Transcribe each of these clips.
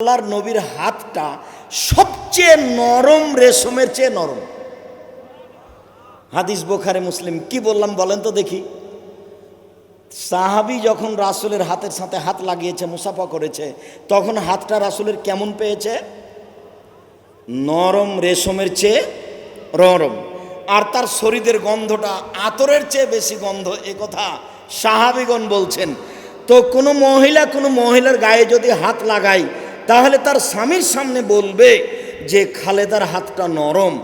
আল্লাহর নবীর হাতটা সবচেয়ে নরম রেশমের চেয়ে নরম। হাদিস বোখারে মুসলিম, কি বললাম বলেন তো দেখি। সাহাবি যখন রাসুলের হাতের সাথে হাত লাগিয়েছে, মুসাফা করেছে, তখন হাতটা রাসুলের কেমন পেয়েছে? নরম রেশমের চেয়ে নরম। আর তার শরীরের গন্ধটা আতরের চেয়ে বেশি গন্ধ, এ কথা সাহাবিগণ বলছেন। তো কোনো মহিলা কোনো মহিলার গায়ে যদি হাত লাগায় তাহলে তার স্বামীর সামনে বলবে যে খালেদার হাতটা নরম।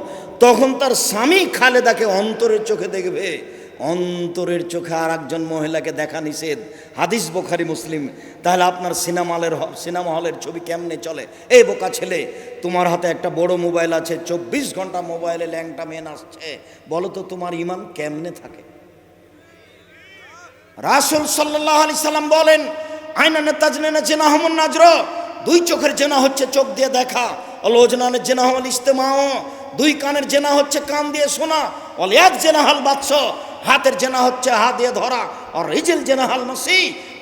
তখন তার স্বামী খালেদাকে অন্তরের চোখে দেখবে। অন্তরের চোখে আর একজন মহিলাকে দেখা নিষেধ। হাদিস বোখারি, মুসলিম। তাহলে আপনার সিনেমা হলের সিনেমা হলের ছবি কেমনে চলে? এই বোকা ছেলে, তোমার হাতে একটা বড় মোবাইল আছে, চব্বিশ ঘণ্টা মোবাইলে ল্যাংটা মেন আসছে। বলো তো, তোমার ইমান কেমনে থাকে? রাসুল সাল্লাহ আলি সাল্লাম বলেন আইনা নেতাজনে জেনা হমন নাজর। দুই চোখের জেনা হচ্ছে চোখ দিয়ে দেখা অলোজনানের জেনা হল ইস্তেমাও। দুই কানের জেনা হচ্ছে কান দিয়ে শোনা অলিয়াদ জেনা হাল বাৎস হাতের জেনা হচ্ছে হাত দিয়ে ধরা, আর রিজেল জেনা হাল মাসি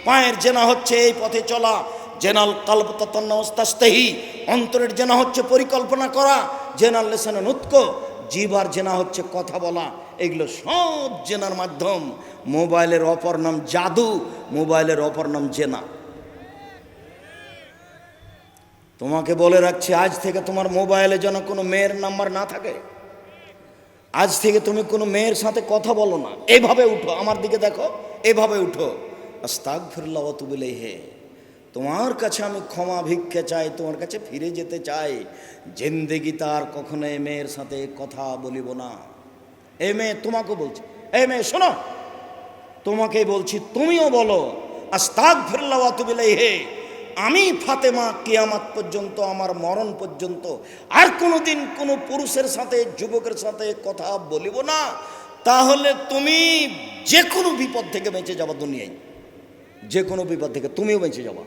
পায়ের জেনা হচ্ছে এই পথে চলা। জেনাল কাল্প কাল্পতাস্তাহি অন্তরের জেনা হচ্ছে পরিকল্পনা করা জেনাল লেসানে নুৎক জিবার জেনা হচ্ছে কথা বলা। এগুলো সব জেনার মাধ্যম। মোবাইলের অপর নাম জাদু, মোবাইলের অপর নাম জেনা। তোমাকে বলে রাখছি, আজ থেকে তোমার মোবাইলে যেন কোনো মেয়ের নাম্বার না থাকে। আজ থেকে তুমি কোনো মেয়ের সাথে কথা বলো না। এইভাবে উঠো, আমার দিকে দেখো, এভাবে উঠো। আস্তাক ফিরলাও তুবিলে হে তোমার কাছে আমি ক্ষমা, ভিক্ষে চাই, তোমার কাছে ফিরে যেতে চাই। জিন্দেগি তার কখনো এ মেয়ের সাথে কথা বলিব না। এ মেয়ে তোমাকে বলছি, এ মেয়ে শোনো তোমাকে বলছি, তুমিও বলো আস্তাক ফিরলাও তুবিলে হে আমি ফাতেমা কেয়ামাত পর্যন্ত আমার মরণ পর্যন্ত আর কোনোদিন কোনো পুরুষের সাথে যুবকের সাথে কথা বলিব না। তাহলে তুমি যে কোনো বিপদ থেকে বেঁচে যাবা দুনিয়ায়। যে কোনো বিপদ থেকে তুমিও বেঁচে যাবা।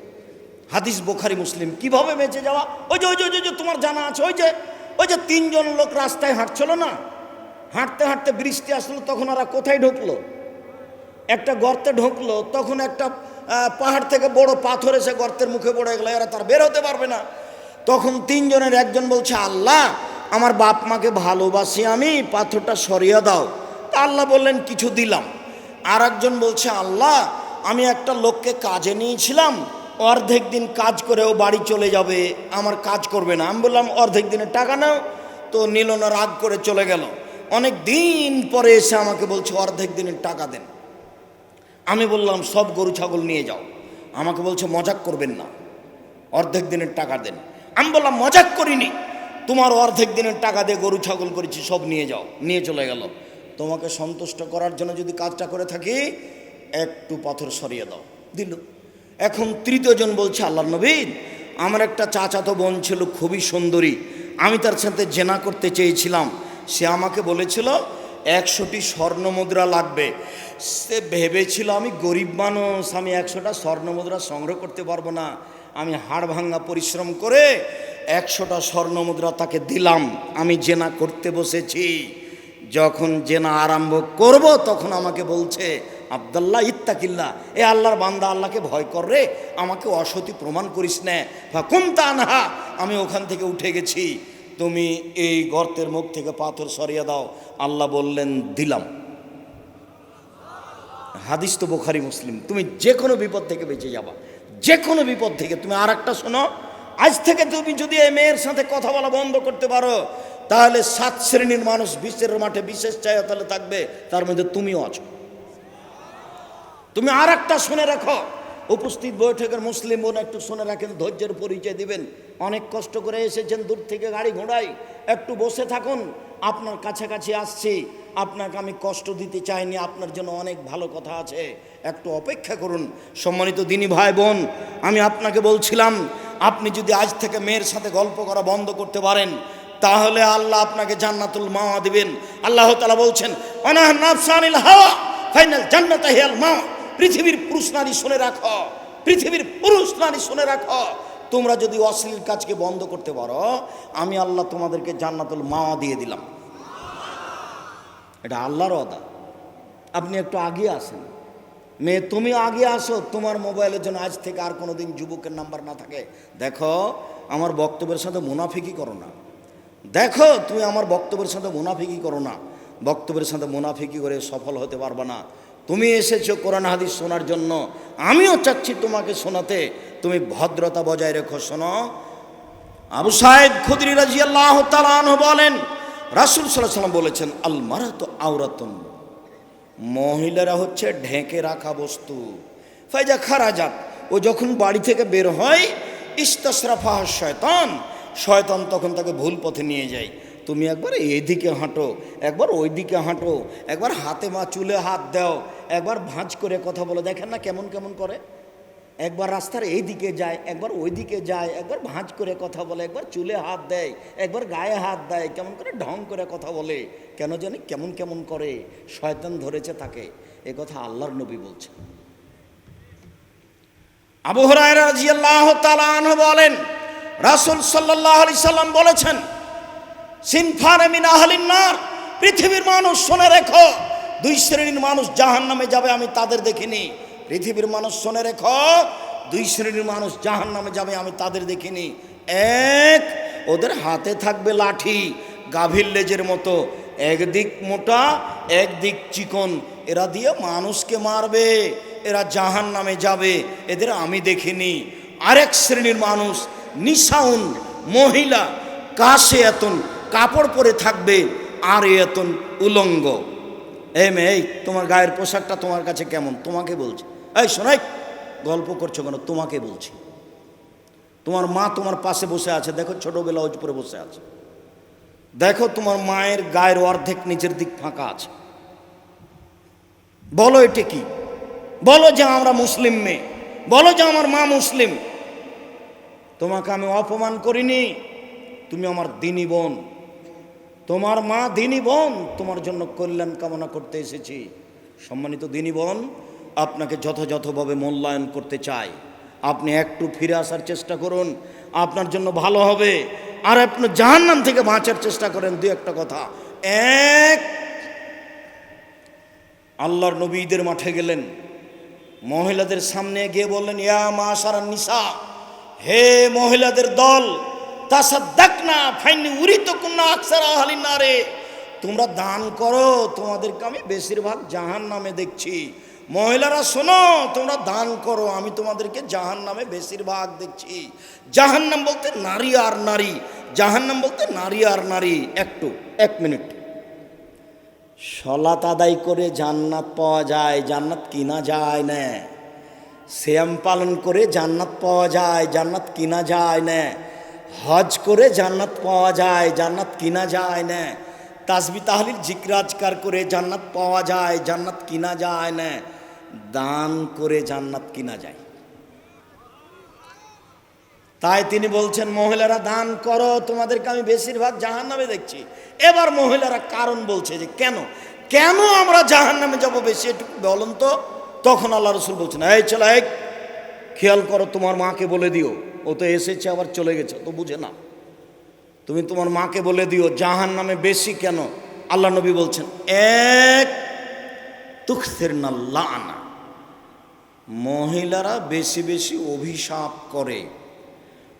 হাদিস বোখারি মুসলিম কীভাবে বেঁচে যাওয়া ওই যে ওই যে ওই যে, তোমার জানা আছে ওই যে ওই যে তিনজন লোক রাস্তায় হাঁটছিল না? হাঁটতে হাঁটতে বৃষ্টি আসলো তখন ওরা কোথায় ঢুকলো? একটা গর্তে ঢুকলো তখন একটা পাহাড় থেকে বড় পাথর এসে গর্তের মুখে পড়ে গেলো, এরা তার বের হতে পারবে না। তখন তিনজনের একজন বলছে, আল্লাহ, আমার বাপ মাকে ভালোবাসি আমি, পাথরটা সরিয়ে দাও। তা আল্লাহ বললেন, কিছু দিলাম। আর একজন বলছে, আল্লাহ, আমি একটা লোককে কাজে নিয়েছিলাম, অর্ধেক দিন কাজ করে ও বাড়ি চলে যাবে, আমার কাজ করবে না। আমি বললাম, অর্ধেক দিনের টাকা নাও। তো নিল না রাগ করে চলে গেল। অনেক দিন পরে এসে আমাকে বলছে, অর্ধেক দিনের টাকা দেন। আমি বললাম, সব গরু ছাগল নিয়ে যাও। আমাকে বলছে, মজাক করবেন না, অর্ধেক দিনের টাকা দেন। আমি বললাম, মজাক করিনি, তোমার অর্ধেক দিনের টাকা দিয়ে গরু ছাগল করেছি, সব নিয়ে যাও, নিয়ে চলে গেল। তোমাকে সন্তুষ্ট করার জন্য যদি কাজটা করে থাকি, একটু পাথর সরিয়ে দাও, দিল। এখন তৃতীয়জন বলছে আল্লাহ নবীন আমার একটা চাচাতো বোন ছিল, খুবই সুন্দরী, আমি তার সাথে জেনা করতে চেয়েছিলাম, সে আমাকে বলেছিল একশোটি স্বর্ণ মুদ্রা লাগবে। সে ভেবেছিল আমি গরিব মানুষ, আমি একশোটা স্বর্ণ মুদ্রা সংগ্রহ করতে পারব না। আমি হাড় ভাঙ্গা পরিশ্রম করে একশোটা স্বর্ণ মুদ্রা তাকে দিলাম। আমি জেনা করতে বসেছি। যখন জেনা আরম্ভ করব, তখন আমাকে বলছে, আবদাল্লাহ ইত্তাকিল্লা এ আল্লাহর বান্দা আল্লাহকে ভয় কর রে, আমাকে অসতি প্রমাণ করিস না। ফাকুম তানহা, আমি ওখান থেকে উঠে গেছি। তুমি এই গর্তের মুখ থেকে পাথর সরিয়ে দাও। আল্লাহ বললেন, দিলাম। হাদিস তো বোখারি, মুসলিম। তুমি যে কোনো বিপদ থেকে বেঁচে যাবা। যে কোনো বিপদ থেকে। তুমি আর একটা শোনো, আজ থেকে তুমি যদি এই মেয়ের সাথে কথা বলা বন্ধ করতে পারো, তাহলে সাত শ্রেণির মানুষ বিশ্বের মাঠে বিশেষ চাই তাহলে থাকবে, তার মধ্যে তুমিও আছো। তুমি আর একটা শুনে রাখো উপস্থিত বৈঠকের মুসলিম বোন একটু শুনে রাখেন, ধৈর্যের পরিচয় দিবেন। অনেক কষ্ট করে এসেছেন, দূর থেকে গাড়ি ঘোড়াই একটু বসে থাকুন, আপনার কাছাকাছি আসছি। আপনাকে আমি কষ্ট দিতে চাইনি, আপনার জন্য অনেক ভালো কথা আছে। একটু অপেক্ষা করুন, সম্মানিত দিনী ভাই বোন, আমি আপনাকে বলছিলাম, আপনি যদি আজ থেকে মেয়ের সাথে গল্প করা বন্ধ করতে পারেন, তাহলে আল্লাহ আপনাকে জান্নাতুল মাওয়া দিবেন। আল্লাহ তালা বলছেন অনাহ নাফসানিল হাওয়া ফাইনাল জান্নাত মা পৃথিবীর পুরুষ নারী শুনে রাখো। পৃথিবীর পুরুষ নারী শুনে রাখো। তোমরা যদি অশ্লীল কাজকে বন্ধ করতে পারো, আমি আল্লাহ তোমাদেরকে জান্নাতুল মাওয়া দিয়ে দিলাম। এটা আল্লাহর অদা আপনি একটু আগে আসেন। মেয়ে, তুমি আগে আসো। তোমার মোবাইলের জন্য আজ থেকে আর কোনোদিন যুবকের নাম্বার না থাকে। দেখো, আমার বক্তব্যের সাথে মুনাফিকি করো না। দেখো, তুমি আমার বক্তব্যের সাথে মুনাফিকি করো না। বক্তব্যের সাথে মুনাফিকি করে সফল হতে পারবে না। তুমি এসেছ কোরআন হাদিস শোনার জন্য। আমিও চাচ্ছি তোমাকে শোনাতে। তুমি ভদ্রতা বজায় রেখো, শোনো। আবু সাহেব খুদরি রাজি আল্লাহ বলেন, রাসুল সাল্লাম বলেছেন আল মারাত আওরাতন। মহিলারা হচ্ছে ঢেকে রাখা বস্তু। ফাইজা খারাজাত, ও যখন বাড়ি থেকে বের হয় ইস্তাসরাফা শয়তান। শয়তান তখন তাকে ভুল পথে নিয়ে যায়। তুমি একবার এদিকে হাঁটো, একবার ওই দিকে হাঁটো, একবার হাতে মা চুলে হাত দাও একবার ভাঁজ করে কথা বলে, দেখেন না কেমন কেমন করে? একবার রাস্তার এই দিকে যায়, একবার ওই দিকে যায়, একবার ভাঁজ করে কথা বলে, একবার চুলে হাত দেয়, একবার গায়ে হাত দেয়, কেমন করে ঢং করে কথা বলে, কেন জানি কেমন কেমন করে শয়তান ধরেছে তাকে। এ কথা আল্লাহর নবী বলছে আবু হরায়রা রাদিয়াল্লাহু তাআলা আনহু বলেন, রাসূল সাল্লাল্লাহু আলাইহি সাল্লাম বলেছেন, সিনফানে মিন পৃথিবীর মানুষ শুনে রেখো দুই শ্রেণির মানুষ জাহান্নামে যাবে, আমি তাদের দেখিনি। পৃথিবীর মানুষ শোনে রেখো, দুই শ্রেণির মানুষ জাহান্নামে যাবে, আমি তাদের দেখিনি। এক, ওদের হাতে থাকবে লাঠি, গাভীর লেজের মতো একদিক মোটা একদিক চিকন। এরা দিয়ে মানুষকে মারবে, এরা জাহান নামে যাবে, এদের আমি দেখিনি। আরেক শ্রেণির মানুষ, নিশাউন, মহিলা কাশে এতন কাপড় পরে থাকবে আর এতন উলঙ্গ। এই মেয়ে, এই তোমার গায়ের পোশাকটা তোমার কাছে কেমন? তোমাকে বলছি। এই শোনাই গল্প করছ কেন? তোমাকে বলছি। তোমার মা তোমার পাশে বসে আছে। দেখো, ছোটবেলা ওজ পরে বসে আছে। দেখো, তোমার মায়ের গায়ের অর্ধেক নিচের দিক ফাঁকা আছে। বলো, এটা কি? বলো যে আমরা মুসলিম মেয়ে। বলো যে আমার মা মুসলিম। তোমাকে আমি অপমান করিনি। তুমি আমার দিনী বোন। তোমার মা দিনী বোন, তোমার জন্য কল্যাণ কামনা করতে এসেছি। সম্মানিত দিনী বোন, আপনাকে যথাযথভাবে মূল্যায়ন করতে চাই। আপনি একটু ফিরে আসার চেষ্টা করুন, আপনার জন্য ভালো হবে। আর আপনি জাহান্নাম থেকে বাঁচার চেষ্টা করেন, দু একটা কথা। এক, আল্লাহর নবীদের মাঠে গেলেন। মহিলাদের সামনে গিয়ে বললেন, ইয়া মা সারা নিসা, হে মহিলাদের দল তোমরা দান করো, তোমাদেরকে আমি বেশিরভাগ জাহান নামে দেখছি। মহিলারা শোনো, তোমরা দান করো, আমি তোমাদেরকে জাহান নামে বেশিরভাগ দেখছি। জাহান নাম বলতে নারী আর নারী জাহান নাম বলতে নারী আর নারী। একটু, এক মিনিট। সলাত আদায় করে জান্নাত পাওয়া যায়, জান্নাত কিনা যায় না। শ্যাম পালন করে জান্নাত পাওয়া যায়, জান্নাত কিনা যায় না। হজ করে জান্নাত পাওয়া যায়, জান্নাত কিনা যায় না। তাসবি তাহলিল জিকরাজকার করে জান্নাত পাওয়া যায়, জান্নাত কিনা যায় না। দান করে জান্নাত কিনা যায়। তাই তিনি বলছেন, মহিলারা দান করো, তোমাদেরকে আমি বেশিরভাগ জাহান নামে দেখছি। এবার মহিলারা কারণ বলছে যে কেন? কেন আমরা জাহান নামে যাব বেশি একটু বলুন তো? তখন আল্লাহ রসুল বলছেন, এই চলো এক খেয়াল করো, তোমার মাকে বলে দিও। ও তো এসেছে, আবার চলে গেছে তো বুঝে না। তুমি তোমার মাকে বলে দিও জাহান নামে বেশি কেন? আল্লাহ নবী বলছেন, এক তুখসের না লানা। মহিলারা বেশি বেশি অভিশাপ করে।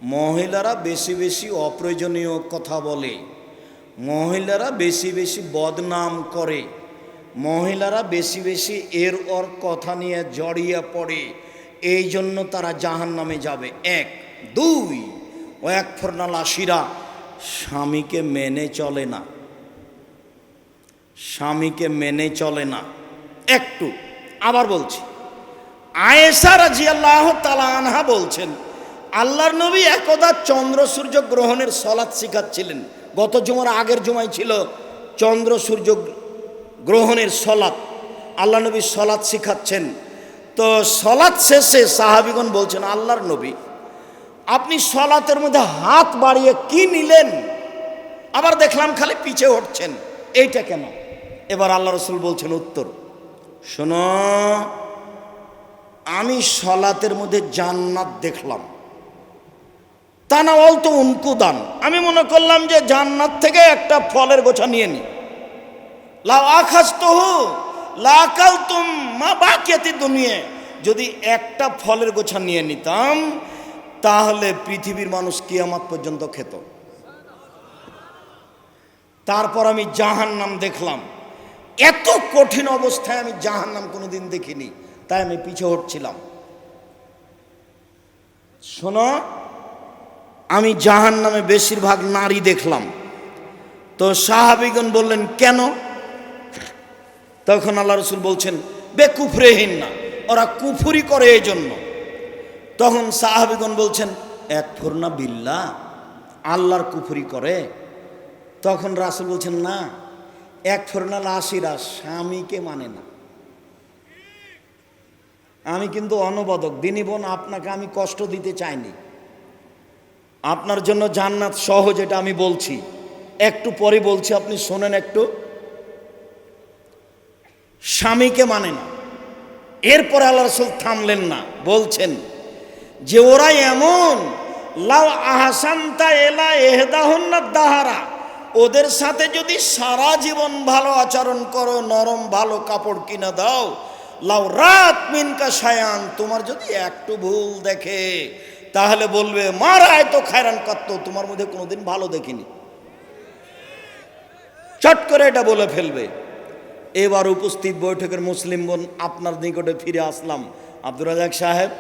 মহিলারা বেশি বেশি অপ্রয়োজনীয় কথা বলে। মহিলারা বেশি বেশি বদনাম করে। মহিলারা বেশি বেশি এর ওর কথা নিয়ে জড়িয়ে পড়ে। এই জন্য তারা জাহান নামে যাবে। এক দুই। ও এক ফর্নালাসিরা স্বামীকে মেনে চলে না। স্বামীকে মেনে চলে না। একটু আবার বলছি। আয়েসা রাজি আল্লাহ আনহা বলছেন, আল্লাহর নবী একদা চন্দ্র সূর্য গ্রহণের সলাৎ শিখাচ্ছিলেন। গত জুমার আগের জুমায় ছিল চন্দ্র সূর্য গ্রহণের সলাৎ। আল্লাহ নবী সলাৎ শিখাচ্ছেন। তো সলাৎ শেষে সাহাবিগণ বলছেন, আল্লাহর নবী আপনি সলাতের মধ্যে হাত বাড়িয়ে কি নিলেন? আবার দেখলাম খালি পিছে উঠছেন। এইটা কেন? এবার আল্লাহ রসুল বলছেন উত্তর। শোনো, আমি সলাতের মধ্যে জান্নাত দেখলাম। তা না বলতো উনকুদান। আমি মনে করলাম যে জান্নাত থেকে একটা ফলের গোছা নিয়ে নি। লা আখাস তো লাকাল তুম মা বাকিয়াতি দুনিয়ে। যদি একটা ফলের গোছা নিয়ে নিতাম তাহলে পৃথিবীর মানুষ কিয়ামাত পর্যন্ত খেত। তারপর আমি জাহান নাম দেখলাম। এত কঠিন অবস্থায় আমি জাহান নাম কোনোদিন দেখিনি, তাই আমি পিছে হটছিলাম। শোনো, আমি জাহান নামে বেশিরভাগ নারী দেখলাম। তো সাহাবিগণ বললেন, কেন? তখন আল্লাহ রসুল বলছেন, বে বেকুফরেহীন না, ওরা কুফুরি করে এই জন্য তখন সাহাবিগণ বলছেন, এক ফুরনা বিল্লা আল্লাহর কুফুরি করে। তখন রাসুল বলছেন, না, এক ফোরনা লাশিরা স্বামীকে মানে না। আমি কিন্তু অনবদক, দিনী বোন, আপনাকে আমি কষ্ট দিতে চাইনি। আপনার জন্য জান্নাত সহজ, এটা আমি বলছি। একটু পরে বলছি, আপনি শোনেন একটু। স্বামীকে মানে না। এরপরে আল্লাহ রসুল থামলেন না, বলছেন যে ওরা এমন, লাউ আহসান্তা এলা এহদাহন্না দাহারা, ওদের সাথে যদি সারা জীবন ভালো আচরণ করো, নরম ভালো কাপড় কিনে দাও, লাউ রাত মিনকা সায়ান তোমার যদি একটু ভুল দেখে, তাহলে বলবে, মারায় তো খায়রান করতো, তোমার মধ্যে কোনোদিন ভালো দেখিনি। চট করে এটা বলে ফেলবে। এবার উপস্থিত বৈঠকের মুসলিম বোন আপনার নিকটে ফিরে আসলাম। আব্দুর রাজাক সাহেব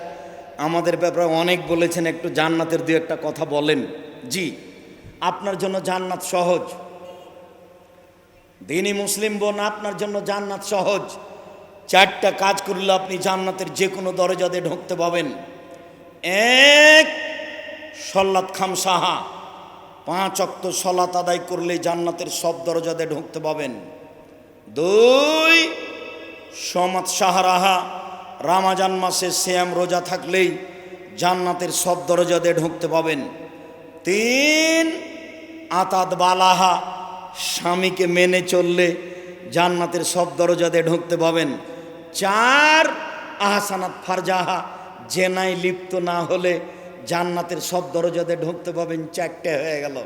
আমাদের ব্যাপারে অনেক বলেছেন, একটু জান্নাতের দু একটা কথা বলেন। জি, আপনার জন্য জান্নাত সহজ। দিনই মুসলিম বোন, আপনার জন্য জান্নাত সহজ। চারটা কাজ করলে আপনি জান্নাতের যে কোনো দরজাতে ঢুকতে পাবেন। এক সল্লাত খাম সাহা পাঁচ অক্ত সলাত আদায় করলে জান্নাতের সব দরজাতে ঢুকতে পাবেন। দুই সমাত সাহারাহা। রামাজান মাসে শ্যাম রোজা থাকলেই জান্নাতের সব দরজাতে ঢুকতে পাবেন। তিন, আতাত বালাহা, স্বামীকে মেনে চললে জান্নাতের সব দরজাতে ঢুকতে পাবেন। চার, আহসানাত ফারজাহা, জেনায় লিপ্ত না হলে জান্নাতের সব দরজাতে ঢুকতে পাবেন, চারটে হয়ে গেল।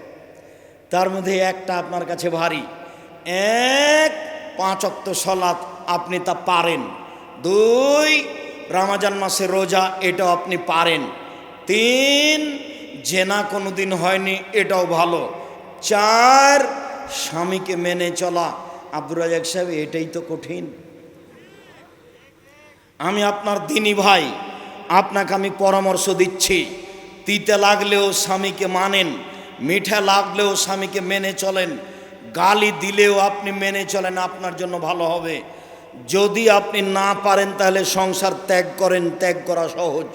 তার মধ্যে একটা আপনার কাছে ভারী। এক, পাঁচ অক্ত সলাৎ আপনি তা পারেন। দুই, রামাজান মাসে রোজা, এটাও আপনি পারেন। তিন, জেনা কোনো দিন হয়নি, এটাও ভালো। চার, স্বামীকে মেনে চলা। আব্দুর রাজাক সাহেব, এটাই তো কঠিন। আমি আপনার দিনী ভাই, আপনাকে আমি পরামর্শ দিচ্ছি। তিতে লাগলেও স্বামীকে মানেন, মিঠা লাগলেও স্বামীকে মেনে চলেন। গালি দিলেও আপনি মেনে চলেন, আপনার জন্য ভালো হবে। যদি আপনি না পারেন তাহলে সংসার ত্যাগ করেন, ত্যাগ করা সহজ।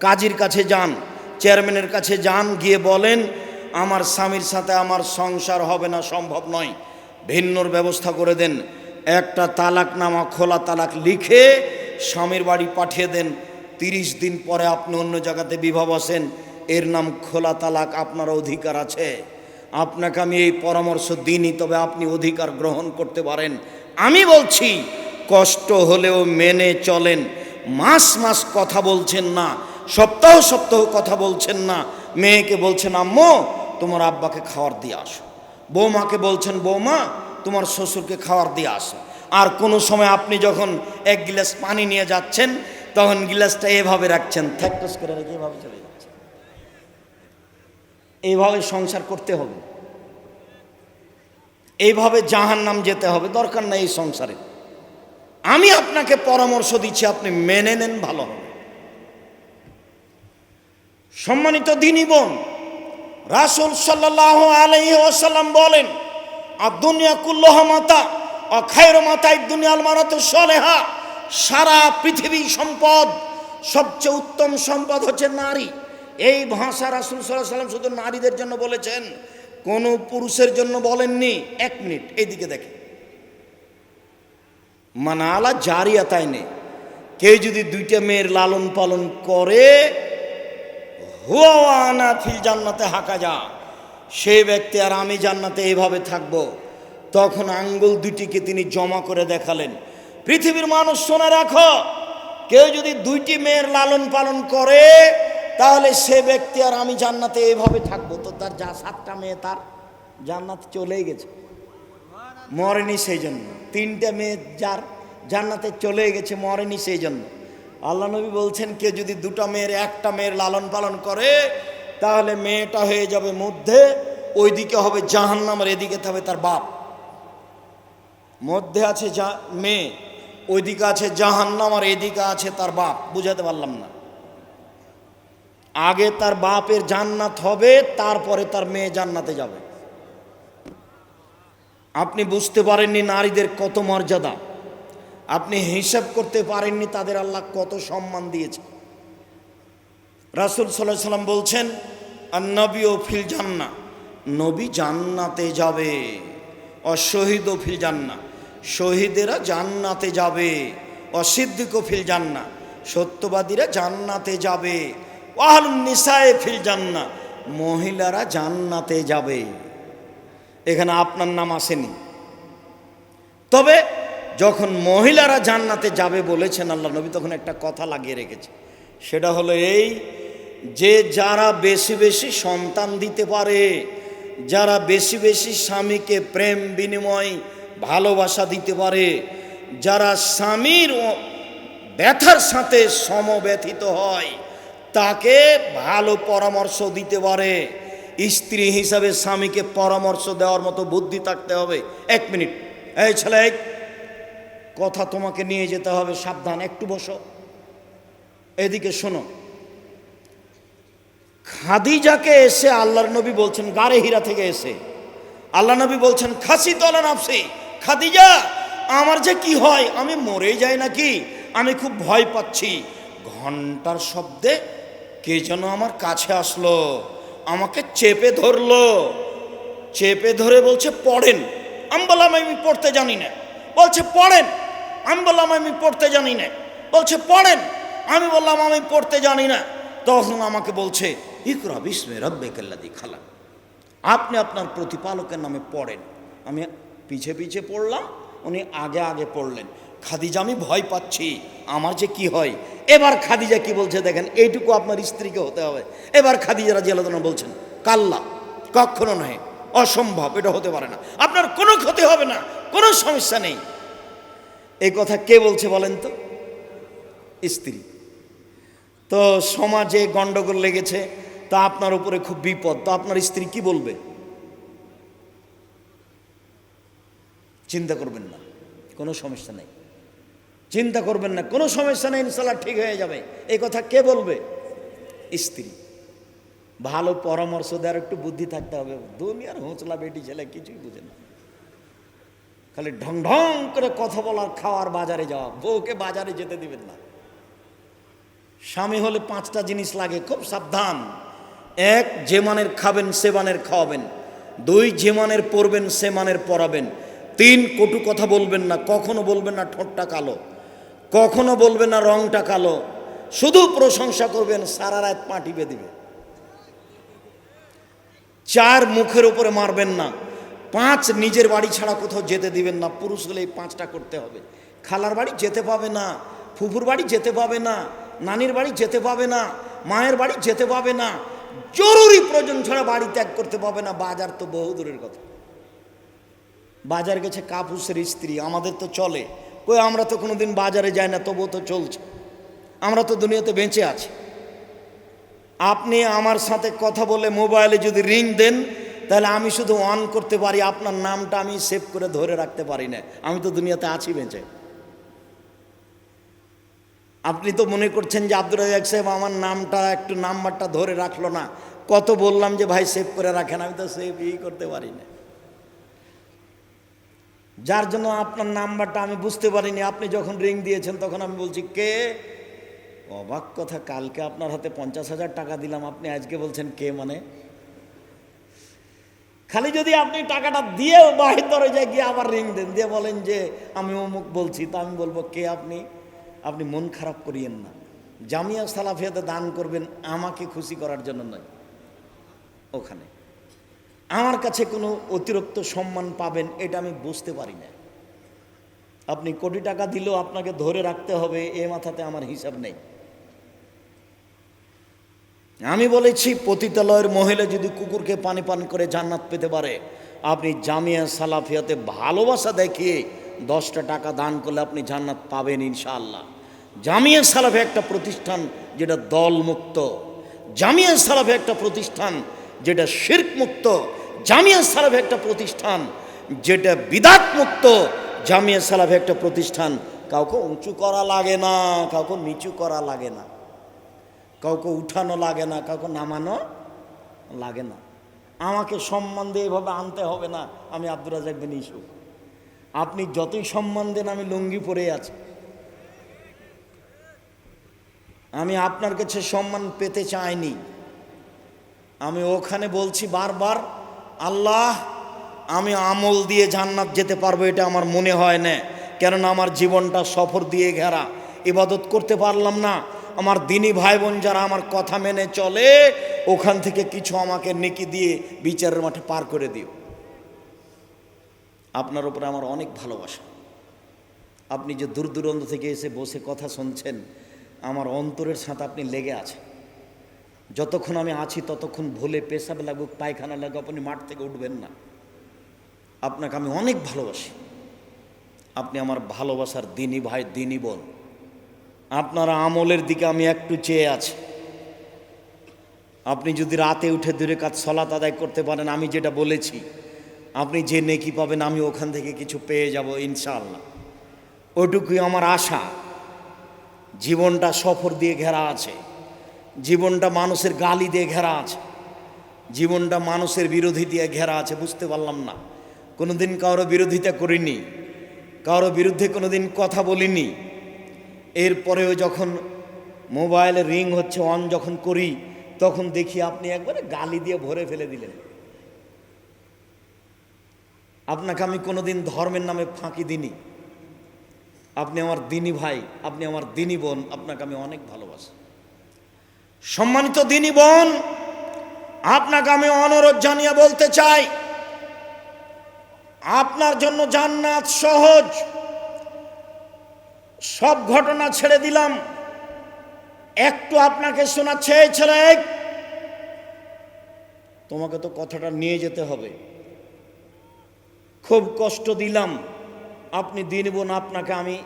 কাজীর কাছে যান, চেয়ারম্যানের কাছে যান, গিয়ে বলেন, আমার স্বামীর সাথে আমার সংসার হবে না, সম্ভব নয়। ভিন্নর ব্যবস্থা করে দেন। একটা তালাক নামা খোলা তালাক লিখে স্বামীর বাড়ি পাঠিয়ে দেন। তিরিশ দিন পরে আপনি অন্য জায়গাতে বিবাহ বসেন। এর নাম খোলা তালাক, আপনার অধিকার আছে। আপনাকে আমি এই পরামর্শ দিইনি, তবে আপনি অধিকার গ্রহণ করতে পারেন। আমি বলছি কষ্ট হলেও মেনে চলেন। মাস মাস কথা বলছেন না, সপ্তাহ সপ্তাহ কথা বলছেন না। মেয়েকে বলছেন, আম্মু, তোমার আব্বাকে খাওয়ার দিয়ে আসো। বৌমাকে বলছেন, বৌমা, তোমার শ্বশুরকে খাওয়ার দিয়ে আসো। আর কোনো সময় আপনি যখন এক গিলাস পানি নিয়ে যাচ্ছেন, তখন গিলাসটা এভাবে রাখছেন থ্যাকটস করে রেখে এভাবে চলে যাচ্ছেন। এইভাবে সংসার করতে হবে। এইভাবে জাহান নাম যেতে হবে, দরকার নাই এই সংসারে। আমি আপনাকে পরামর্শ দিচ্ছি, আপনি মেনে নেন, ভালো হবে। সম্মানিত দিনী বোন, রাসুল সাল্লাহ আলহি ওসাল্লাম বলেন দুনিয়া কুল্লহ মাতা অখায়র মাতায় দুনিয়াল মারাত সলেহা। সারা পৃথিবী সম্পদ, সবচেয়ে উত্তম সম্পদ হচ্ছে নারী। এই ভাষা রাসুল সাল্লাহ সাল্লাম শুধু নারীদের জন্য বলেছেন, কোনো পুরুষের জন্য বলেননি। এক মিনিট, এইদিকে দেখেন। মানালা জারিয়া তাই নেই কেউ যদি দুইটা মেয়ের লালন পালন করে হুয়ানা ফিল জান্নাতে হাঁকা যা। সেই ব্যক্তি আর আমি জান্নাতে এইভাবে থাকব। তখন আঙ্গুল দুটিকে তিনি জমা করে দেখালেন। পৃথিবীর মানুষ শোনা রাখো, কেউ যদি দুইটি মেয়ের লালন পালন করে, তাহলে সে ব্যক্তি আর আমি জান্নাতে এইভাবে থাকব। তো তার যা সাতটা মেয়ে তার জান্নাত চলেই গেছে। মরেনি সেই জন্য। তিনটে মেয়ে যার জান্নাতে চলে গেছে, মরেনি সেই জন্য। আল্লাহ নবী বলছেন, কে যদি দুটো মেয়ের একটা মেয়ের লালন পালন করে, তাহলে মেয়েটা হয়ে যাবে মধ্যে, ওইদিকে হবে জাহান্নামের এদিকে থাকবে তার বাপ। মধ্যে আছে যা মেয়ে, ওইদিকে আছে জাহান্নাম আর এদিকে আছে তার বাপ। বুঝাতে পারলাম না। আগে তার বাপের জান্নাত হবে, তারপরে তার মেয়ে জান্নাতে যাবে। আপনি বুঝতে পারেননি নারীদের কত মর্যাদা। আপনি হিসাব করতে পারেননি তাদের আল্লাহ কত সম্মান দিয়েছে। রাসুল সাল্লাহ সাল্লাম বলছেন আর নবী ও ফিল জান্না নবী জান্নাতে যাবে অশহীদ ও ফিল জান্না শহীদেরা জান্নাতে যাবে অসিদ্দিক ফিল জান্না সত্যবাদীরা জান্নাতে যাবে ওয়াল নিসায়ে ফিল জান্না মহিলারা জান্নাতে যাবে। এখানে আপনার নাম আসেনি। তবে যখন মহিলারা জান্নাতে যাবে বলেছেন আল্লাহ নবী, তখন একটা কথা লাগিয়ে রেখেছে। সেটা হলো এই যে যারা বেশি বেশি সন্তান দিতে পারে, যারা বেশি বেশি স্বামীকে প্রেম বিনিময় ভালোবাসা দিতে পারে, যারা স্বামীর ব্যথার সাথে সমব্যথিত হয়, তাকে ভালো পরামর্শ দিতে পারে। স্ত্রী হিসাবে স্বামীকে পরামর্শ দেওয়ার মতো বুদ্ধি থাকতে হবে। এক মিনিট। এই ছেলে কথা তোমাকে নিয়ে যেতে হবে, সাবধান, একটু বসো। এদিকে শোনো। খাদিজাকে এসে আল্লাহর নবী বলছেন, গারে হীরা থেকে এসে। আল্লাহ নবী বলছেন, খাসি তলা নাফসি, খাদিজা, আমার যে কি হয়, আমি মরে যাই নাকি? আমি খুব ভয় পাচ্ছি। ঘণ্টার শব্দে কে যেন আমার কাছে আসলো। আমাকে চেপে ধরলো। চেপে ধরে বলছে, পড়েন। আমি বললাম আমি পড়তে জানি না। বলছে, পড়েন। আমি বললাম আমি পড়তে জানি না। বলছে, পড়েন। আমি বললাম, আমি পড়তে জানি না। তখন আমাকে বলছে, ইকরা বিস্মে রব্বে কেল্লাদি খালা আপনি আপনার প্রতিপালকের নামে পড়েন। আমি পিছে পিছে পড়লাম, উনি আগে আগে পড়লেন। খাদিজা, আমি ভয় পাচ্ছি। আমার যে কি হয়? এবার খাদিজা কি বলছে দেখেন, এইটুকু আপনার স্ত্রীকে হতে হবে। এবার খাদিজা রাজি আল্লাহ বলছেন, কাল্লা, কখনো নয় অসম্ভব, এটা হতে পারে না। আপনার কোনো ক্ষতি হবে না, কোনো সমস্যা নেই। এই কথা কে বলছে বলেন তো? স্ত্রী। তো সমাজে গন্ডগোল লেগেছে, তা আপনার উপরে খুব বিপদ। তো আপনার স্ত্রী কি বলবে? চিন্তা করবেন না, কোনো সমস্যা নেই। চিন্তা করবেন না, কোনো সমস্যা নেই, ইনশাল্লাহ ঠিক হয়ে যাবে। এই কথা কে বলবে? স্ত্রী। ভালো পরামর্শ দেওয়ার একটু বুদ্ধি থাকতে হবে। দুনিয়ার হোঁচলা, বেটি, ছেলে, কিছুই বুঝে না। খালি ঢং ঢং করে কথা বলার, খাওয়ার বাজারে যাওয়া। বউকে বাজারে যেতে দিবেন না। স্বামী হলে পাঁচটা জিনিস লাগে, খুব সাবধান। এক, যে মানের খাবেন, সে মানের খাওয়াবেন। দুই, যে মানের পরবেন, সে মানের পরাবেন। তিন, কটু কথা বলবেন না, কখনো বলবেন না, ঠোঁটটা কালো। কখনো বলবে না রংটা কালো। শুধু প্রশংসা করবেন, সারা রাত পা টিপে দিবে। চার মুখের উপরে মারবেন না। পাঁচ নিজের বাড়ি ছাড়া কোথাও যেতে দিবেন না। পুরুষ হলে এই পাঁচটা করতে হবে। খালার বাড়ি যেতে পাবে না, ফুফুর বাড়ি যেতে পাবে না, নানির বাড়ি যেতে পাবে না, মায়ের বাড়ি যেতে পাবে না। জরুরি প্রয়োজন ছাড়া বাড়ি ত্যাগ করতে পাবে না। বাজার তো বহু দূরের কথা। বাজার গেছে কাপুসের স্ত্রী, আমাদের তো চলে। কই, আমরা তো কোনোদিন বাজারে যাই না, তবুও তো চলছে। আমরা তো দুনিয়াতে বেঁচে আছি। আপনি আমার সাথে কথা বলে মোবাইলে যদি রিং দেন, তাহলে আমি শুধু অন করতে পারি, আপনার নামটা আমি সেভ করে ধরে রাখতে পারি না। আমি তো দুনিয়াতে আছি বেঁচে। আপনি তো মনে করছেন যে আব্দুর রাজাক সাহেব আমার নামটা, একটু নাম্বারটা ধরে রাখল না। কত বললাম যে ভাই সেভ করে রাখেন, আমি তো সেভই করতে পারি না। যার জন্য আপনার নাম্বারটা আমি বুঝতে পারিনি। আপনি যখন রিং দিয়েছেন, তখন আমি বলছি, কে? অবাক কথা, কালকে আপনার হাতে পঞ্চাশ হাজার টাকা দিলাম। আপনি আজকে বলছেন, কে মানে? খালি যদি আপনি টাকাটা দিয়ে বাহির দরজায় গিয়ে আবার রিং দেন। দিয়ে বলেন যে, আমি অমুক বলছি, তা আমি বলব, কে আপনি? আপনি মন খারাপ করিয়েন না। জামিয়া সালাফিয়াতে দান করবেন আমাকে খুশি করার জন্য নয়, ওখানে। আমার কাছে কোনো অতিরিক্ত সম্মান পাবেন, এটা আমি বুঝতে পারি না। আপনি কোটি টাকা দিলেও আপনাকে ধরে রাখতে হবে, এ মাথাতে আমার হিসাব নেই। আমি বলেছি, পতিতালয়ের মহিলা যদি কুকুরকে পানি পান করে জান্নাত পেতে পারে, আপনি জামিয়া সালাফিয়াতে ভালোবাসা দেখিয়ে দশটা টাকা দান করলে আপনি জান্নাত পাবেন ইনশাআল্লাহ। জামিয়া সালাফে একটা প্রতিষ্ঠান যেটা দলমুক্ত। জামিয়া সালাফে একটা প্রতিষ্ঠান যেটা শির্ক মুক্ত জামিয়া সালাফে একটা প্রতিষ্ঠান, যেটা বিদাত মুক্ত জামিয়া সালাফে একটা প্রতিষ্ঠান। কাউকে উঁচু করা লাগে না, কাউকে নিচু করা লাগে না। কাউকে উঠানো লাগে না, কাউকে নামানো লাগে না। আমাকে সম্মান দিয়ে এভাবে আনতে হবে না, আমি আব্দুর রাজাক বিন ইসুফ আপনি যতই সম্মান দেন, আমি লুঙ্গি পরে আছি। আমি আপনার কাছে সম্মান পেতে চাইনি। আমি ওখানে বলছি বারবার আল্লাহ, আমি আমল দিয়ে জান্নাত যেতে পারব, এটা আমার মনে হয় না। কেননা আমার জীবনটা সফর দিয়ে ঘেরা। ইবাদত করতে পারলাম না। আমার দিনী ভাই বোন যারা আমার কথা মেনে চলে, ওখান থেকে কিছু আমাকে নেকি দিয়ে বিচারের মাঠে পার করে দিও। আপনার উপরে আমার অনেক ভালোবাসা। আপনি যে দূর দূরান্ত থেকে এসে বসে কথা শুনছেন, আমার অন্তরের সাথে আপনি লেগে আছেন যতক্ষণ আমি আছি, ততক্ষণ ভুলে পেশাব লাগুক, পায়খানা লাগুক, আপনি মাঠ থেকে উঠবেন না। আপনাকে আমি অনেক ভালোবাসি। আপনি আমার ভালোবাসার দিনই ভাই দিনই বোন। আপনার আমলের দিকে আমি একটু চেয়ে আছি। আপনি যদি রাতে উঠে দূরে কাজ সলাত আদায় করতে পারেন, আমি যেটা বলেছি, আপনি যে নেকি পাবেন, আমি ওখান থেকে কিছু পেয়ে যাব, ইনশাআল্লাহ। ওটুকুই আমার আশা। জীবনটা সফর দিয়ে ঘেরা আছে। জীবনটা মানুষের গালি দিয়ে ঘেরা আছে। জীবনটা মানুষের বিরোধী দিয়ে ঘেরা আছে, বুঝতে পারলাম না। কোনোদিন কারও বিরোধিতা করিনি, কারও বিরুদ্ধে কোনোদিন কথা বলিনি। এরপরেও যখন মোবাইলে রিং হচ্ছে, অন যখন করি, তখন দেখি আপনি একবারে গালি দিয়ে ভরে ফেলে দিলেন। আপনাকে আমি কোনোদিন ধর্মের নামে ফাঁকি দিনি আপনি আমার দিনী ভাই, আপনি আমার দিনী বোন, আপনাকে আমি অনেক ভালোবাসি। সম্মানিত দিনী বোন, আপনাকে আমি অনুরোধ জানিয়ে বলতে চাই, আপনার জন্য জান্নাত সহজ। সব ঘটনা ছেড়ে দিলাম। একটু আপনাকে শোনাচ্ছে ছেলে, তোমাকে তো কথাটা নিয়ে যেতে হবে। খুব কষ্ট দিলাম। আপনি দিন বোন, আপনাকে আমি,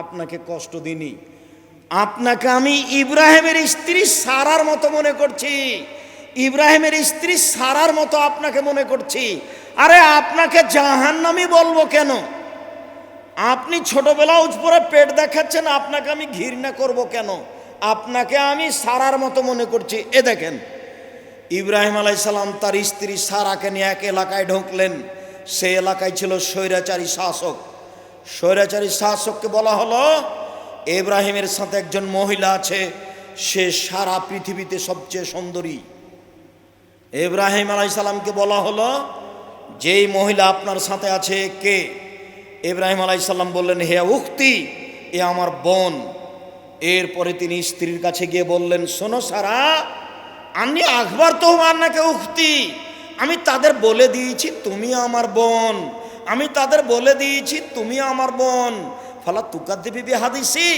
আপনাকে কষ্ট দিনি আপনাকে আমি ইব্রাহিমের স্ত্রী সারার মতো মনে করছি। ইব্রাহিমের স্ত্রী সারার মতো আপনাকে মনে করছি। আরে আপনাকে জাহান্নামি বলব কেন? আপনি ছোটবেলা উজপরে পেট দেখাচ্ছেন, আপনাকে আমি ঘৃণা করব কেন? আপনাকে আমি সারার মতো মনে করছি। এ দেখেন, ইব্রাহিম আলাইসাল্লাম তার স্ত্রী সারাকে নিয়ে এক এলাকায় ঢুকলেন। সে এলাকায় ছিল স্বৈরাচারী শাসক। স্বৈরাচারী শাসককে বলা হলো ইব্রাহিমের সাথে একজন মহিলা আছে, সে সারা পৃথিবীতে সবচেয়ে সুন্দরী। ইব্রাহিম আলাইসাল্লামকে বলা হলো, যেই মহিলা আপনার সাথে আছে কে? ইব্রাহিম আলাইসাল্লাম বললেন, হে উক্তি এ আমার বোন। এরপরে তিনি স্ত্রীর কাছে গিয়ে বললেন, শোনো সারা, আমি আকবর তো নাকে উক্তি আমি তাদের বলে দিয়েছি তুমি আমার বোন। আমি তাদের বলে দিয়েছি তুমি আমার বোন। ফলা তুকা দেবী হাদিসি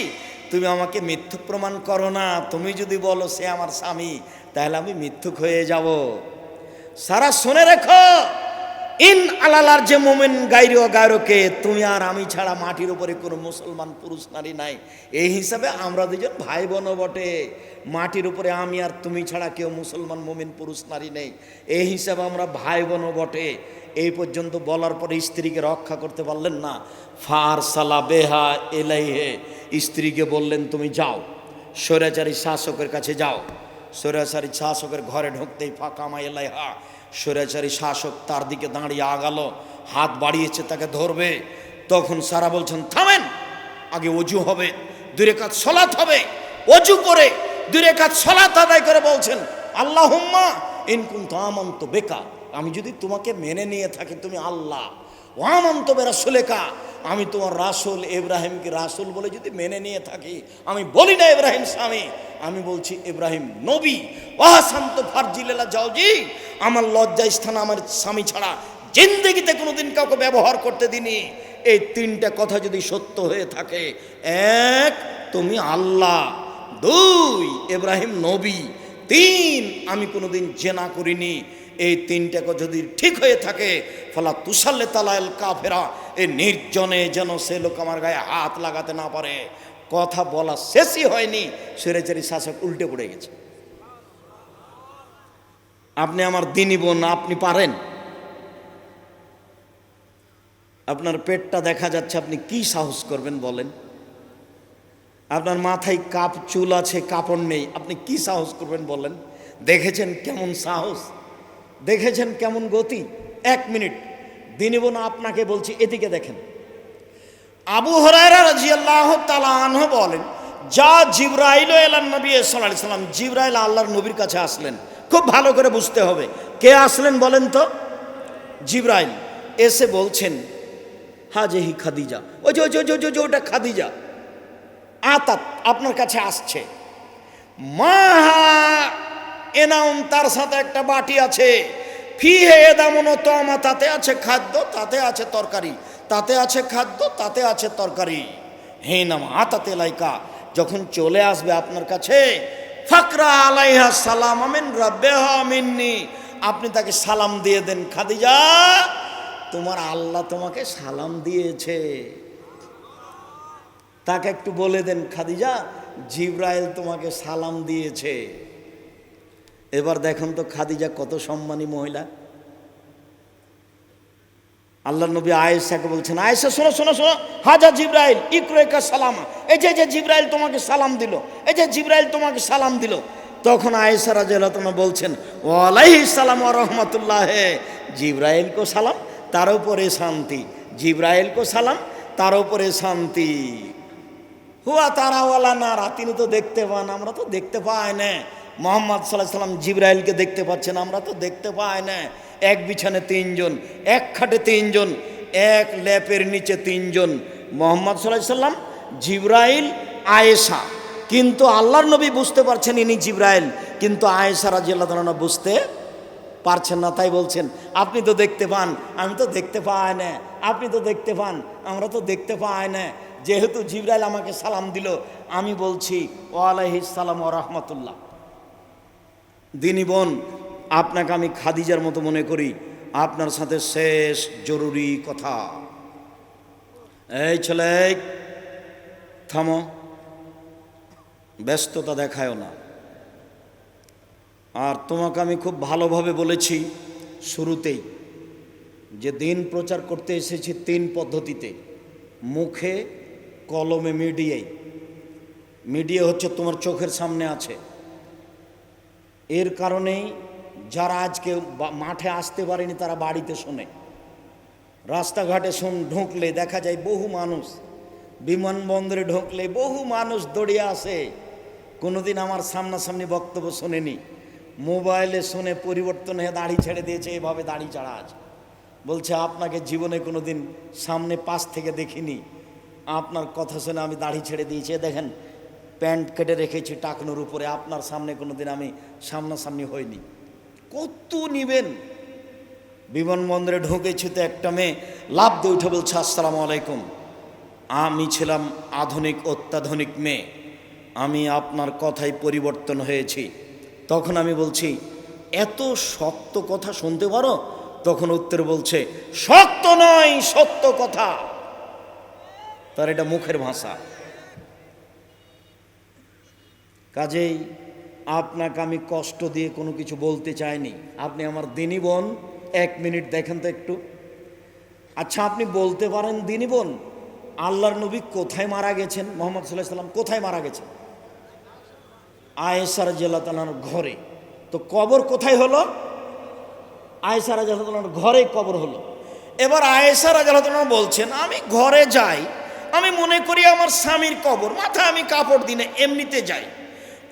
তুমি আমাকে মিথ্যুক প্রমাণ করো না। তুমি যদি বলো সে আমার স্বামী, তাহলে আমি মিথ্যুক হয়ে যাব। সারা শুনে রেখো। ইন আলালার যে মোমেন গাইরো গায়রকে, তুমি আর আমি ছাড়া মাটির উপরে কোনো মুসলমান পুরুষ নারী নাই। এই হিসাবে আমরা দুজন ভাই বোনও বটে। মাটির উপরে আমি আর তুমি ছাড়া কেউ মুসলমান মোমেন পুরুষ নারী নেই। এই হিসাবে আমরা ভাই বোনও বটে। এই পর্যন্ত বলার পরে স্ত্রীকে রক্ষা করতে পারলেন না। ফার সালা বেহা এলাইহে। স্ত্রীকে বললেন, তুমি যাও। স্বৈরাচারী শাসকের কাছে যাও। স্বৈরাচারী শাসকের ঘরে ঢুকতেই ফাঁকা মা এলাইহা স্বৈরাচারী শাসক তার দিকে দাঁড়িয়ে আগালো, হাত বাড়িয়েছে, তাকে ধরবে। তখন সারা বলছেন, থামেন, আগে অজু হবে দূরে কাজ সলাৎ হবে, অজু করে দূরে কাজ সলাৎ আদায় করে বলছেন আল্লাহ হুম্মা ইনকুম তো আমন্ত বেকা, আমি যদি তোমাকে মেনে নিয়ে থাকি, তুমি আল্লাহ। ওয়ামন্ত বেরা সুলেকা আমি তোমার রাসুল ইব্রাহিমকে রাসুল বলে যদি মেনে নিয়ে থাকি, আমি বলি না ইব্রাহিম স্বামী, আমি বলছি ইব্রাহিম নবী। ওয়াহাসান্ত ফারজিলেলা যাওজি আমার লজ্জা স্থান আমার স্বামী ছাড়া জিন্দগিতে কোনোদিন কাউকে ব্যবহার করতে দিনি। এই তিনটা কথা যদি সত্য হয়ে থাকে, এক, তুমি আল্লাহ, দুই, ইব্রাহিম নবী, তিন, আমি কোনোদিন জেনা করিনি। এই তিনটাকে যদি ঠিক হয়ে থাকে, ফলা তুষাল্লে তালাল কাফেরা এই নির্জনে যেন সে লোক আমার গায়ে হাত লাগাতে না পারে। কথা বলা শেষই হয়নি সুরেচারি শাসক উল্টে পড়ে গেছে। আপনি আমার দিনই বোন, আপনি পারেন। আপনার পেটটা দেখা যাচ্ছে, আপনি কি সাহস করবেন বলেন? আপনার মাথায় কাপ চুল আছে, কাপড় নেই, আপনি কি সাহস করবেন বলেন? দেখেছেন কেমন সাহস? দেখেছেন কেমন গতি? এক মিনিট। দিনী বোন আপনাকে বলছি এদিকে দেখেন। আবু হরাইরা রাজিয়াল্লাহ তালা আনহ বলেন যা জিব্রাইল এলান নবী সাল্লাহ সাল্লাম জিব্রাইল আল্লাহর নবীর কাছে আসলেন। খুব ভালো করে বুঝতে হবে। কে আসলেন বলেন তো? জিব্রাইল এসে বলছেন হাজেহি খাদিজা। ওই যে ওই যে, ওটা খাদিজা। আতাত আপনার কাছে আসছে। মাহা এনাউন তার সাথে একটা বাটি আছে। ফি হে এদামন তমা তাতে আছে খাদ্য, তাতে আছে তরকারি, তাতে আছে খাদ্য, তাতে আছে তরকারি। হে নাম আতাতে লাইকা, যখন চলে আসবে আপনার কাছে, ফাকরা আলাইহা সালাম, আমিন মিন্নি, আপনি তাকে সালাম দিয়ে দেন, খাদিজা, তোমার আল্লাহ তোমাকে সালাম দিয়েছে। তাকে একটু বলে দেন, খাদিজা, জিব্রাইল তোমাকে সালাম দিয়েছে। এবার দেখুন তো খাদিজা কত সম্মানী মহিলা। আল্লাহ নবী আয়েশাকে বলছেন, আয়েশা, শোনো শোনো শোনো, হাজা জিব্রাইল ইকরেকা সালামা। এই যে যে জিব্রাইল তোমাকে সালাম দিল, এই যে জিব্রাইল তোমাকে সালাম দিল, তখন আয়েশা রাজিয়াল্লাহ বলছেন, ওয়ালাইহি সালাম ও রহমতুল্লাহ। জিব্রাইল কো সালাম, তার উপরে শান্তি। জিব্রাইল কো সালাম, তার উপরে শান্তি। হুয়া তারাওয়ালা নারা, তিনি তো দেখতে পান, আমরা তো দেখতে পাই না। মোহাম্মদ সাল্লাহ সাল্লাম জিব্রাইলকে দেখতে পাচ্ছেন, আমরা তো দেখতে পাই না। এক বিছানে তিনজন, এক খাটে তিনজন, এক ল্যাপের নিচে তিনজন। মোহাম্মদ সাল্লাহ সাল্লাম, জিব্রাইল, আয়েশা। কিন্তু আল্লাহর নবী বুঝতে পারছেন ইনি জিব্রাইল, কিন্তু আয়েশা রাজিয়াল্লাহ তাআলা বুঝতে পারছেন না, তাই বলছেন, আপনি তো দেখতে পান, আমি তো দেখতে পাই না, আপনি তো দেখতে পান, আমরা তো দেখতে পাই না। যেহেতু জিব্রাইল আমাকে সালাম দিল, আমি বলছি, ওয়ালাইহিস সালাম ও রহমতুল্লাহ। দিনী বোন, আপনাকে আমি খাদিজার মতো মনে করি। আপনার সাথে শেষ জরুরি কথা। এই ছেলে, থামো। ব্যস্ততা দেখায়ও না। আর তোমাকে আমি খুব ভালোভাবে বলেছি শুরুতেই যে দিন প্রচার করতে এসেছি তিন পদ্ধতিতে। মুখে, কলমে, মিডিয়ায়। মিডিয়া হচ্ছে তোমার চোখের সামনে আছে। এর কারণেই যারা আজকে মাঠে আসতে পারেনি তারা বাড়িতে শোনে। রাস্তাঘাটে শোন, ঢুকলে দেখা যায় বহু মানুষ, বিমানবন্দরে ঢুকলে বহু মানুষ দৌড়িয়ে আসে। কোনোদিন আমার সামনাসামনি বক্তব্য শোনেনি। মোবাইলে শুনে পরিবর্তন হয়ে দাড়ি ছেড়ে দিয়েছে, এভাবে দাড়ি চাড়া আছে। বলছে, আপনাকে জীবনে কোনোদিন সামনে পাশ থেকে দেখিনি। আপনার কথা শুনে আমি দাড়ি ছেড়ে দিয়েছি। দেখেন প্যান্ট কেটে রেখেছি টাকনোর উপরে, আপনার সামনে কোনো দিন আমি সামনাসামনি হইনি। কত নিবেন? বিমানবন্দরে ঢুকেছি তো একটা মেয়ে লাভ দিয়ে উঠে বলছে, আসসালামু আলাইকুম। আমি ছিলাম আধুনিক অত্যাধুনিক মেয়ে। আমি আপনার কথাই পরিবর্তন হয়েছি। তখন আমি বলছি, এত শক্ত কথা শুনতে পারো? তখন উত্তর বলছে, শক্ত নয়, সত্য কথা। তার এটা মুখের ভাষা। কাজেই আপনাকে আমি কষ্ট দিয়ে কোনো কিছু বলতে চাইনি। আপনি আমার দিনী বোন, এক মিনিট দেখেন তো একটু। আচ্ছা আপনি বলতে পারেন দিনী বোন, আল্লাহর নবী কোথায় মারা গেছেন? মোহাম্মদ সাল্লাহ সাল্লাম কোথায় মারা গেছেন? আয়েসার জেলাতালার ঘরে। তো কবর কোথায় হলো? আয়েসার জেলাতালার ঘরে কবর হলো। এবার আয়েসার জেলাতালা বলছেন, আমি ঘরে যাই, আমি মনে করি আমার স্বামীর কবর, মাথায় আমি কাপড় দিনে এমনিতে যাই।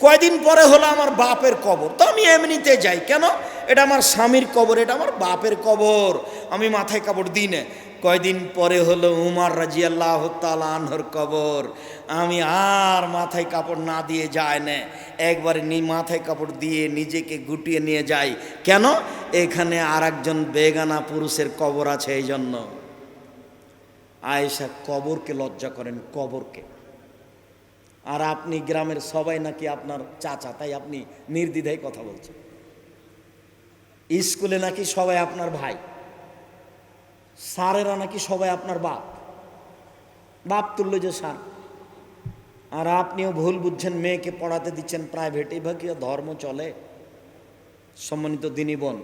কয়দিন পরে হলো আমার বাপের কবর। তো আমি এমনিতে যাই। কেন? এটা আমার স্বামীর কবর, এটা আমার বাপের কবর। আমি মাথায় কাপড় দিই না। কয়দিন পরে হলো উমার রাজিয়াল্লাহ তালানহর কবর। আমি আর মাথায় কাপড় না দিয়ে যায় না। একবারে মাথায় কাপড় দিয়ে নিজেকে গুটিয়ে নিয়ে যাই। কেন? এখানে আর একজন বেগানা পুরুষের কবর আছে এই জন্য আয়েশা কবরকে লজ্জা করেন, কবরকে। আর আপনি গ্রামের সবাই নাকি আপনার চাচা, তাই আপনি নির্দ্বিধায় কথা বলছেন। স্কুলে নাকি সবাই আপনার ভাই, স্যারেরা নাকি সবাই আপনার বাপ বাপ তুললো যে স্যার। আর আপনিও ভুল বুঝছেন, মেয়েকে পড়াতে দিচ্ছেন প্রাইভেট এইভাবে ধর্ম চলে। সম্মানিত দিনী বোন